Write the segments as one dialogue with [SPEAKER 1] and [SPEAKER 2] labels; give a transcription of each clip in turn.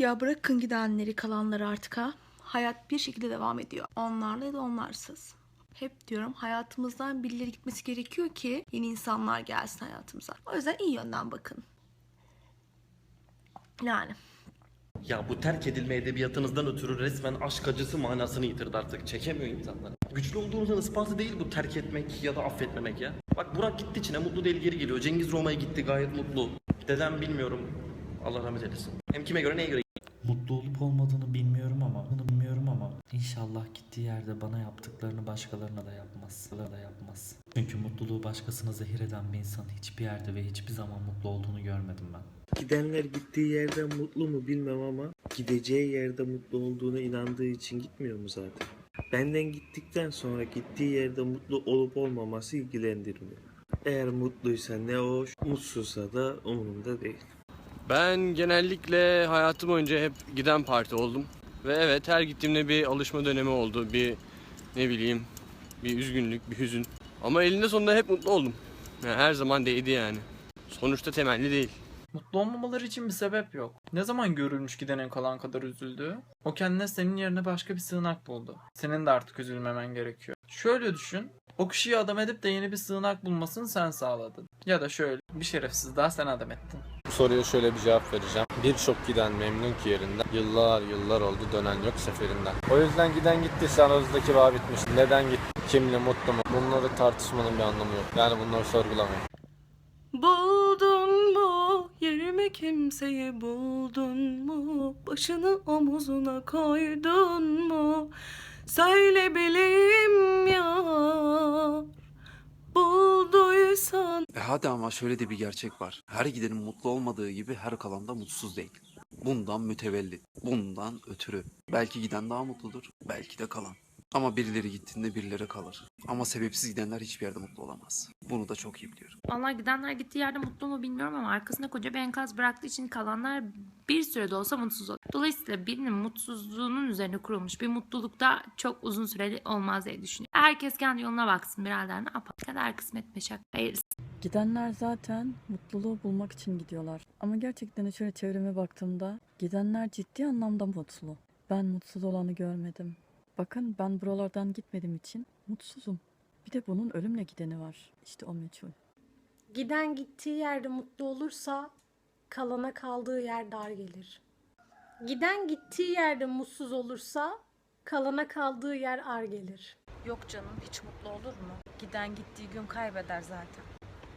[SPEAKER 1] Ya bırakın gidenleri kalanları artık ha. Hayat bir şekilde devam ediyor. Onlarla ya da onlarsız. Hep diyorum hayatımızdan birileri gitmesi gerekiyor ki yeni insanlar gelsin hayatımıza. O yüzden iyi yönden bakın. Yani.
[SPEAKER 2] Ya bu terk edilme edebiyatınızdan ötürü resmen aşk acısı manasını yitirdi artık. Çekemiyor insanlar. Güçlü olduğunuzun ispatı değil bu terk etmek ya da affetmemek ya. Bak Burak gitti Çin'e mutlu değil geri geliyor. Cengiz Roma'ya gitti gayet mutlu. Dedem bilmiyorum. Allah rahmet eylesin. Hem kime göre neye göre
[SPEAKER 3] Mutlu olup olmadığını bilmiyorum ama bunu bilmiyorum ama inşallah gittiği yerde bana yaptıklarını başkalarına da yapmaz. Da yapmaz. Çünkü mutluluğu başkasına zehir eden bir insan hiçbir yerde ve hiçbir zaman mutlu olduğunu görmedim ben.
[SPEAKER 4] Gidenler gittiği yerden mutlu mu bilmem ama gideceği yerde mutlu olduğuna inandığı için gitmiyor mu zaten? Benden gittikten sonra gittiği yerde mutlu olup olmaması ilgilendirmiyor. Eğer mutluysa ne hoş, mutsuzsa da umurumda değil.
[SPEAKER 5] Ben genellikle hayatım boyunca hep giden parti oldum. Ve evet her gittiğimde bir alışma dönemi oldu. Bir ne bileyim bir üzgünlük, bir hüzün. Ama elinde sonunda hep mutlu oldum. Yani her zaman değdi yani. Sonuçta temelli değil.
[SPEAKER 6] Mutlu olmamaları için bir sebep yok. Ne zaman görülmüş gidenin kalan kadar üzüldüğü? O kendine senin yerine başka bir sığınak buldu. Senin de artık üzülmemen gerekiyor. Şöyle düşün. O kişiyi adam edip de yeni bir sığınak bulmasını sen sağladın. Ya da şöyle bir şerefsiz daha sen adam ettin.
[SPEAKER 7] Bu soruya şöyle bir cevap vereceğim. Birçok giden memnun ki yerinden. Yıllar yıllar oldu dönen yok seferinden. O yüzden giden gittiyse aranızdaki bağ bitmiş. Neden gitti? Kimli, mutlu mu? Bunları tartışmanın bir anlamı yok. Yani bunları sorgulamayın.
[SPEAKER 1] Buldun mu yerimi kimseyi buldun mu başını omuzuna koydun mu söyle bileyim ya
[SPEAKER 8] hadi ama şöyle de bir gerçek var. Her gidenin mutlu olmadığı gibi her kalan da mutsuz değil. Bundan mütevellit, bundan ötürü. Belki giden daha mutludur, belki de kalan. Ama birileri gittiğinde birileri kalır. Ama sebepsiz gidenler hiçbir yerde mutlu olamaz. Bunu da çok iyi biliyorum.
[SPEAKER 9] Allah gidenler gittiği yerde mutlu mu bilmiyorum ama arkasında koca bir enkaz bıraktığı için kalanlar bir sürede olsa mutsuz olur. Dolayısıyla birinin mutsuzluğunun üzerine kurulmuş bir mutluluk da çok uzun süreli olmaz diye düşünüyorum. Herkes kendi yoluna baksın birader ne yapalım. Kader kısmet meşak. Hayırlısı.
[SPEAKER 10] Gidenler zaten mutluluğu bulmak için gidiyorlar. Ama gerçekten şöyle çevreme baktığımda gidenler ciddi anlamda mutlu. Ben mutsuz olanı görmedim. Bakın ben buralardan gitmediğim için mutsuzum. Bir de bunun ölümle gideni var. İşte o meçhul.
[SPEAKER 11] Giden gittiği yerde mutlu olursa kalana kaldığı yer dar gelir. Giden gittiği yerde mutsuz olursa kalana kaldığı yer ar gelir.
[SPEAKER 12] Yok canım hiç mutlu olur mu? Giden gittiği gün kaybeder zaten.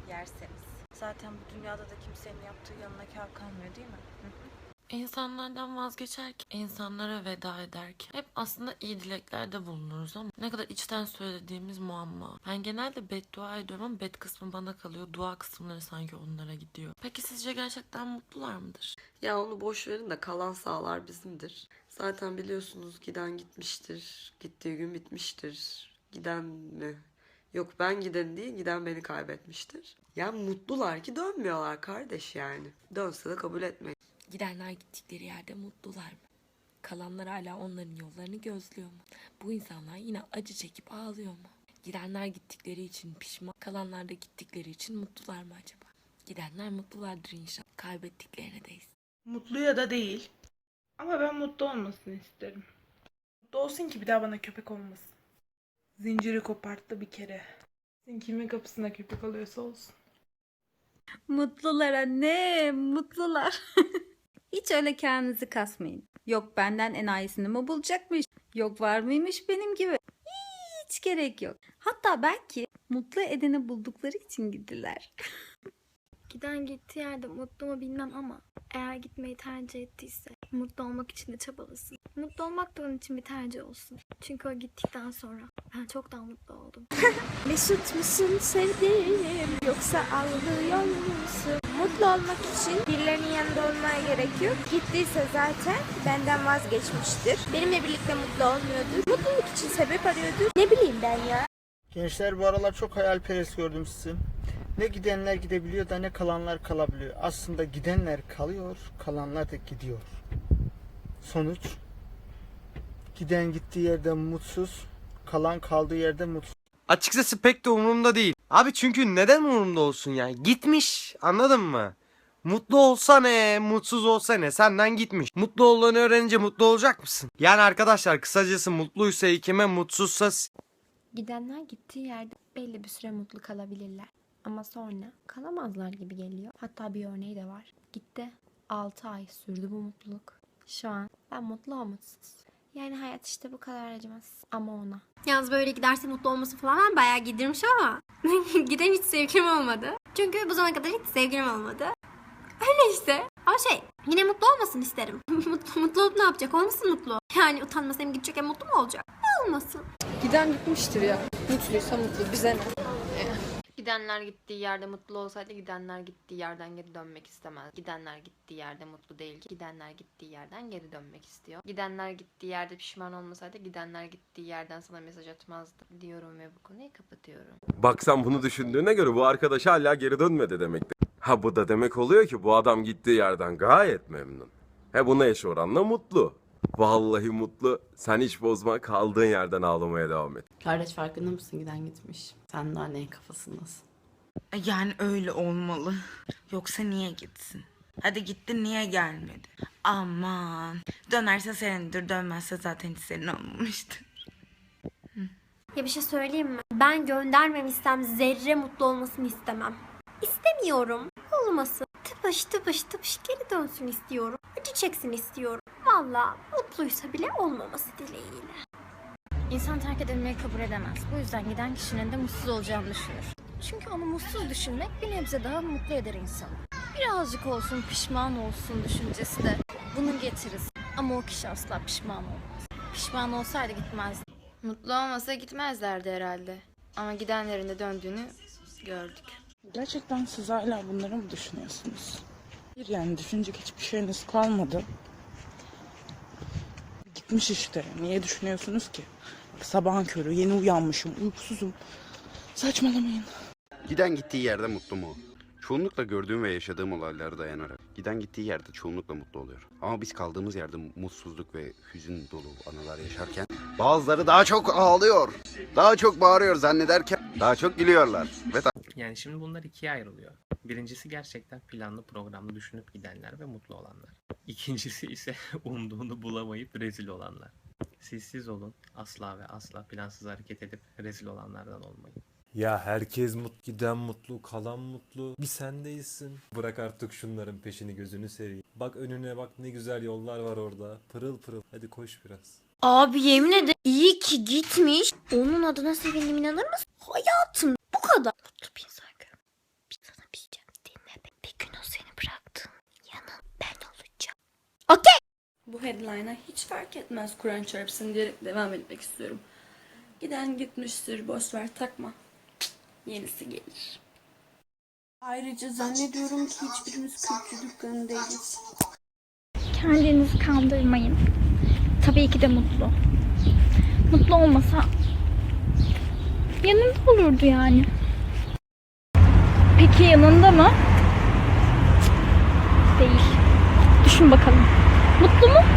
[SPEAKER 12] Yerseniz. Zaten bu dünyada da kimsenin yaptığı yanına kâr kalmıyor değil mi? Hı hı.
[SPEAKER 9] İnsanlardan vazgeçerken, insanlara veda ederken hep aslında iyi dileklerde bulunuruz ama ne kadar içten söylediğimiz muamma. Ben genelde beddua ediyorum ama bed kısmı bana kalıyor. Dua kısımları sanki onlara gidiyor. Peki sizce gerçekten mutlular mıdır?
[SPEAKER 13] Ya onu boş verin de kalan sağlar bizimdir. Zaten biliyorsunuz giden gitmiştir. Gittiği gün bitmiştir. Giden mi? Yok ben giden değil giden beni kaybetmiştir. Ya mutlular ki dönmüyorlar kardeş yani. Dönse de kabul etmeyin.
[SPEAKER 9] Gidenler gittikleri yerde mutlular mı? Kalanlar hala onların yollarını gözlüyor mu? Bu insanlar yine acı çekip ağlıyor mu? Gidenler gittikleri için pişman, kalanlar da gittikleri için mutlular mı acaba? Gidenler mutlulardır inşallah. Kaybettiklerine değsin.
[SPEAKER 1] Mutlu ya da değil. Ama ben mutlu olmasını isterim. Mutlu olsun ki bir daha bana köpek olmasın. Zinciri koparttı bir kere. Sen kimin kapısına köpek alıyorsa olsun.
[SPEAKER 12] Mutlulara ne? Mutlular. Hiç öyle kendinizi kasmayın. Yok benden enayisini mi bulacakmış? Yok var mıymış benim gibi? Hiç gerek yok. Hatta belki mutlu edeni buldukları için gidiler.
[SPEAKER 11] Giden gittiği yerde mutlu mu bilmem ama eğer gitmeyi tercih ettiyse mutlu olmak için de çabalasın. Mutlu olmak da onun için bir tercih olsun. Çünkü o gittikten sonra ben çok daha mutlu oldum.
[SPEAKER 12] Mesut musun sevdiğim yoksa ağlıyor musun? Mutlu olmak için birilerinin yanında olmaya gerek yok. Gittiyse zaten benden vazgeçmiştir. Benimle birlikte mutlu olmuyordur. Mutluluk için sebep arıyordur. Ne bileyim ben ya.
[SPEAKER 4] Gençler bu aralar çok hayalperest gördüm sizi. Ne gidenler gidebiliyor da ne kalanlar kalabiliyor. Aslında gidenler kalıyor, kalanlar da gidiyor. Sonuç giden gittiği yerde mutsuz, kalan kaldığı yerde mutsuz.
[SPEAKER 5] Açıkçası pek de umurumda değil. Abi çünkü neden umurumda olsun yani? Gitmiş anladın mı?
[SPEAKER 14] Mutlu olsa ne, mutsuz olsa ne, senden gitmiş. Mutlu olduğunu öğrenince mutlu olacak mısın? Yani arkadaşlar kısacası mutluysa ikime, mutsuzsa
[SPEAKER 15] Gidenler gittiği yerde belli bir süre mutlu kalabilirler. Ama sonra kalamazlar gibi geliyor. Hatta bir örneği de var. Gitti. 6 ay sürdü bu mutluluk. Şu an ben mutlu o mutsuz. Yani hayat işte bu kadar acımaz. Ama ona.
[SPEAKER 16] Yalnız böyle giderse mutlu olması falan ben bayağı gidirmiş ama giden hiç sevgilim olmadı. Çünkü bu zamana kadar hiç sevgilim olmadı. Öyle işte. Ama şey yine mutlu olmasın isterim. mutlu, mutlu olup ne yapacak? Olmasın mutlu. Yani utanmasam hem gidecek hem mutlu mu olacak? Olmasın.
[SPEAKER 17] Giden gitmiştir ya. Mutluysa mutlu. Bize ne?
[SPEAKER 18] Gidenler gittiği yerde mutlu olsaydı gidenler gittiği yerden geri dönmek istemez. Gidenler gittiği yerde mutlu değil. Gidenler gittiği yerden geri dönmek istiyor. Gidenler gittiği yerde pişman olmasaydı gidenler gittiği yerden sana mesaj atmazdı diyorum ve bu konuyu kapatıyorum.
[SPEAKER 19] Bak sen bunu düşündüğüne göre bu arkadaş hala geri dönmedi demektir. Ha bu da demek oluyor ki bu adam gittiği yerden gayet memnun. He buna eş oranla mutlu. Vallahi mutlu. Sen hiç bozma kaldığın yerden ağlamaya devam et.
[SPEAKER 20] Kardeş farkında mısın giden gitmiş. Sen daha neyin kafasındasın?
[SPEAKER 21] Yani öyle olmalı. Yoksa niye gitsin? Hadi gitti niye gelmedi? Aman. Dönerse senindir, dönmezse zaten hiç senin olmamıştır.
[SPEAKER 16] Ya bir şey söyleyeyim mi? Ben göndermemişsem zerre mutlu olmasını istemem. İstemiyorum. Olmasın. Tıpış tıpış tıpış geri dönsün istiyorum. Acı çeksin istiyorum. Valla mutluysa bile olmaması dileğiyle.
[SPEAKER 22] İnsan terk edilmeyi kabul edemez. Bu yüzden giden kişinin de mutsuz olacağını düşünür. Çünkü onu mutsuz düşünmek bir nebze daha mutlu eder insanı. Birazcık olsun pişman olsun düşüncesi de bunu getirir. Ama o kişi asla pişman olmaz. Pişman olsaydı gitmezdi.
[SPEAKER 18] Mutlu olmasa gitmezlerdi herhalde. Ama gidenlerin de döndüğünü gördük.
[SPEAKER 23] Gerçekten siz hala bunları mı düşünüyorsunuz? Bir yani düşünecek hiçbir şeyiniz kalmadı. Gitmiş işte. Niye düşünüyorsunuz ki? Sabahın körü yeni uyanmışım uykusuzum. Saçmalamayın.
[SPEAKER 24] Giden gittiği yerde mutlu mu? Çoğunlukla gördüğüm ve yaşadığım olaylara dayanarak giden gittiği yerde çoğunlukla mutlu oluyor. Ama biz kaldığımız yerde mutsuzluk ve hüzün dolu anılar yaşarken bazıları daha çok ağlıyor. Daha çok bağırıyor zannederken daha çok gülüyorlar. Ve
[SPEAKER 25] Yani şimdi bunlar ikiye ayrılıyor. Birincisi gerçekten planlı programlı düşünüp gidenler ve mutlu olanlar. İkincisi ise umduğunu bulamayıp rezil olanlar. Siz siz olun asla ve asla plansız hareket edip rezil olanlardan olmayın.
[SPEAKER 7] Ya herkes mutlu, giden mutlu, kalan mutlu. Bir sen değilsin. Bırak artık şunların peşini gözünü seveyim. Bak önüne bak ne güzel yollar var orada. Pırıl pırıl. Hadi koş biraz.
[SPEAKER 16] Abi yemin ederim iyi ki gitmiş. Onun adına sevindim inanır mısın? Hayatım bu kadar. Mutlu bir insan görüyorum. Bir sana bir şey diyeceğim. Dinle beni. Bir gün o seni bıraktığın yanın ben olacağım. Okey.
[SPEAKER 10] Headline'a hiç fark etmez Kur'an çarpsın diyerek devam etmek istiyorum. Giden gitmiştir, boş ver takma. Yenisi gelir. Ayrıca zannediyorum ki hiçbirimiz kültür dükkanı.
[SPEAKER 22] Kendinizi kandırmayın. Tabii ki de mutlu. Mutlu olmasa yanında olurdu yani. Peki yanında mı? Değil. Düşün bakalım. Mutlu mu? Değil.